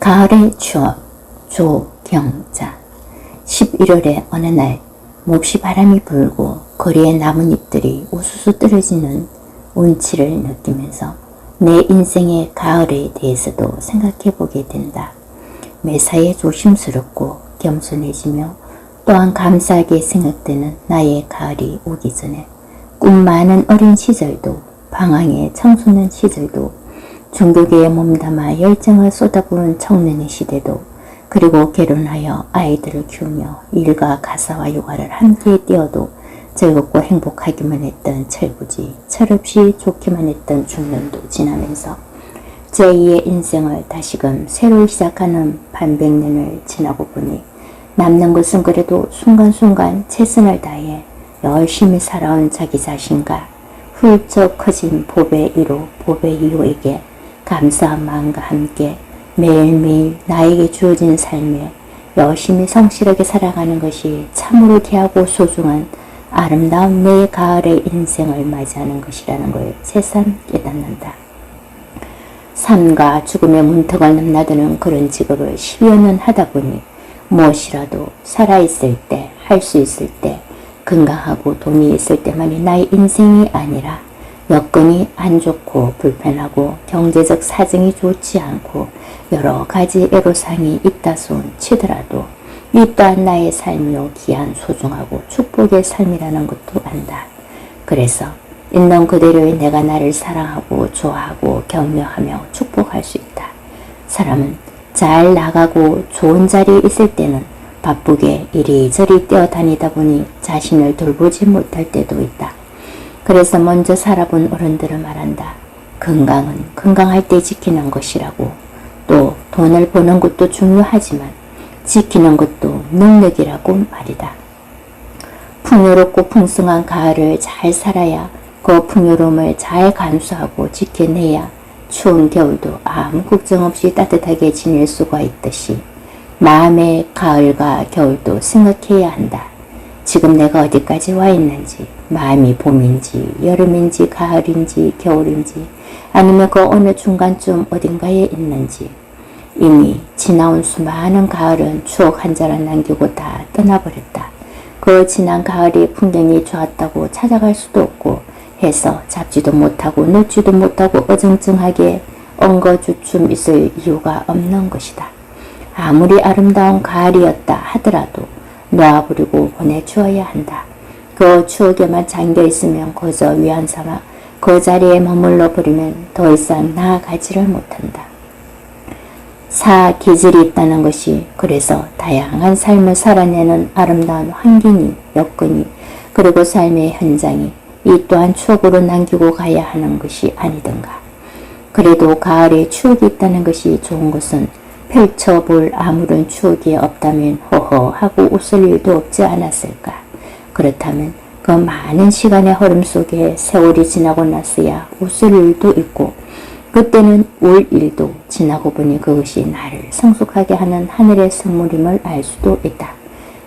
가을의 추억 조경자 11월의 어느 날 몹시 바람이 불고 거리의 나뭇잎들이 우수수 떨어지는 운치를 느끼면서 내 인생의 가을에 대해서도 생각해 보게 된다. 매사에 조심스럽고 겸손해지며 또한 감사하게 생각되는 나의 가을이 오기 전에 꿈 많은 어린 시절도 방황의 청소년 시절도 종교계에 몸담아 열정을 쏟아부은 청년의 시대도 그리고 결혼하여 아이들을 키우며 일과 가사와 육아를 함께 뛰어도 즐겁고 행복하기만 했던 철부지 철없이 좋기만 했던 중년도 지나면서 제2의 인생을 다시금 새로 시작하는 반백년을 지나고 보니 남는 것은 그래도 순간순간 최선을 다해 열심히 살아온 자기 자신과 훌쩍 커진 보배 1호, 보배 2호에게 감사한 마음과 함께 매일매일 나에게 주어진 삶에 열심히 성실하게 살아가는 것이 참으로 귀하고 소중한 아름다운 내 가을의 인생을 맞이하는 것이라는 걸 새삼 깨닫는다. 삶과 죽음의 문턱을 넘나드는 그런 직업을 10여 년 하다 보니 무엇이라도 살아있을 때, 할 수 있을 때, 건강하고 돈이 있을 때만이 나의 인생이 아니라 여건이 안 좋고 불편하고 경제적 사정이 좋지 않고 여러 가지 애로사항이 있다손 치더라도 이 또한 나의 삶이요 귀한 소중하고 축복의 삶이라는 것도 안다. 그래서 있는 그대로의 내가 나를 사랑하고 좋아하고 격려하며 축복할 수 있다. 사람은 잘 나가고 좋은 자리에 있을 때는 바쁘게 이리저리 뛰어다니다 보니 자신을 돌보지 못할 때도 있다. 그래서 먼저 살아본 어른들은 말한다. 건강은 건강할 때 지키는 것이라고 또 돈을 버는 것도 중요하지만 지키는 것도 능력이라고 말이다. 풍요롭고 풍성한 가을을 잘 살아야 그 풍요로움을 잘 감수하고 지켜내야 추운 겨울도 아무 걱정 없이 따뜻하게 지낼 수가 있듯이 마음의 가을과 겨울도 생각해야 한다. 지금 내가 어디까지 와 있는지, 마음이 봄인지, 여름인지, 가을인지, 겨울인지, 아니면 그 어느 중간쯤 어딘가에 있는지, 이미 지나온 수많은 가을은 추억 한 자락 남기고 다 떠나버렸다. 그 지난 가을이 풍경이 좋았다고 찾아갈 수도 없고 해서 잡지도 못하고 놓지도 못하고 어정쩡하게 엉거주춤 있을 이유가 없는 것이다. 아무리 아름다운 가을이었다 하더라도 놓아버리고 보내주어야 한다. 그 추억에만 잠겨 있으면 거저 위안 삼아 그 자리에 머물러 버리면 더 이상 나아가지를 못한다. 사 기질이 있다는 것이 그래서 다양한 삶을 살아내는 아름다운 환경이 여건이 그리고 삶의 현장이 이 또한 추억으로 남기고 가야 하는 것이 아니던가. 그래도 가을에 추억이 있다는 것이 좋은 것은 펼쳐볼 아무런 추억이 없다면 허허 하고 웃을 일도 없지 않았을까. 그렇다면 그 많은 시간의 흐름 속에 세월이 지나고 났어야 웃을 일도 있고 그때는 울 일도 지나고 보니 그것이 나를 성숙하게 하는 하늘의 선물임을 알 수도 있다.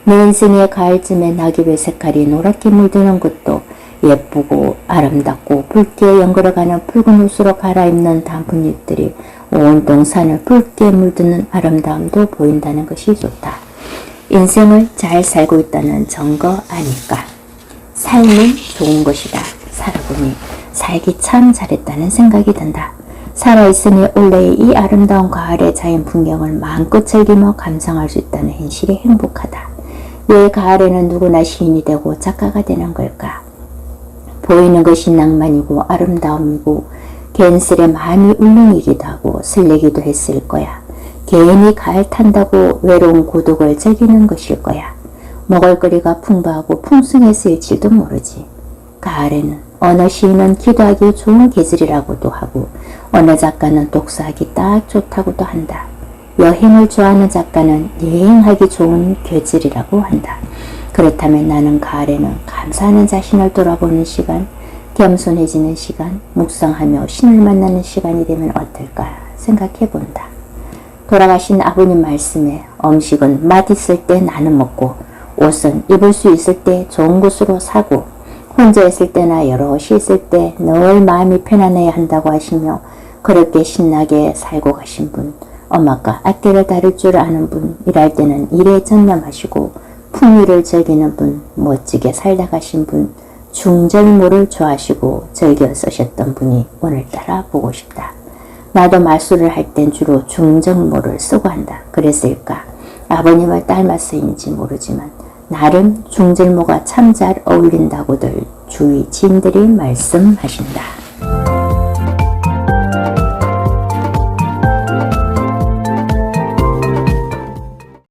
내 인생의 가을쯤에 낙엽의 색깔이 노랗게 물드는 것도 예쁘고 아름답고 붉게 연걸어가는 붉은 옷으로 갈아입는 단풍잎들이 온 동산을 붉게 물드는 아름다움도 보인다는 것이 좋다. 인생을 잘 살고 있다는 증거 아닐까. 삶은 좋은 것이다. 살아보니 살기 참 잘했다는 생각이 든다. 살아있으니 올해의 이 아름다운 가을의 자연 풍경을 마음껏 즐기며 감상할 수 있다는 현실이 행복하다. 왜 가을에는 누구나 시인이 되고 작가가 되는 걸까? 보이는 것이 낭만이고 아름다움이고 괜스레 마음이 울렁이기도 하고 설레기도 했을 거야. 괜히 가을 탄다고 외로운 고독을 즐기는 것일 거야. 먹을거리가 풍부하고 풍성했을지도 모르지. 가을에는 어느 시인은 기도하기 좋은 계절이라고도 하고 어느 작가는 독서하기 딱 좋다고도 한다. 여행을 좋아하는 작가는 여행하기 좋은 계절이라고 한다. 그렇다면 나는 가을에는 감사하는 자신을 돌아보는 시간, 겸손해지는 시간, 묵상하며 신을 만나는 시간이 되면 어떨까 생각해 본다. 돌아가신 아버님 말씀에 음식은 맛 있을 때 나는 먹고 옷은 입을 수 있을 때 좋은 곳으로 사고 혼자 있을 때나 여럿이 있을 때 늘 마음이 편안해야 한다고 하시며 그렇게 신나게 살고 가신 분 엄마가 앞뒤를 다룰 줄 아는 분, 일할 때는 일에 전념하시고 풍요를 즐기는 분, 멋지게 살다 가신 분, 중절모를 좋아하시고 즐겨 쓰셨던 분이 오늘따라 보고 싶다. 나도 말수를 할땐 주로 중정모를 쓰고 한다. 그랬을까? 아버님을 닮아서인지 모르지만 나름 중절모가 참 잘 어울린다고들 주위 지인들이 말씀하신다.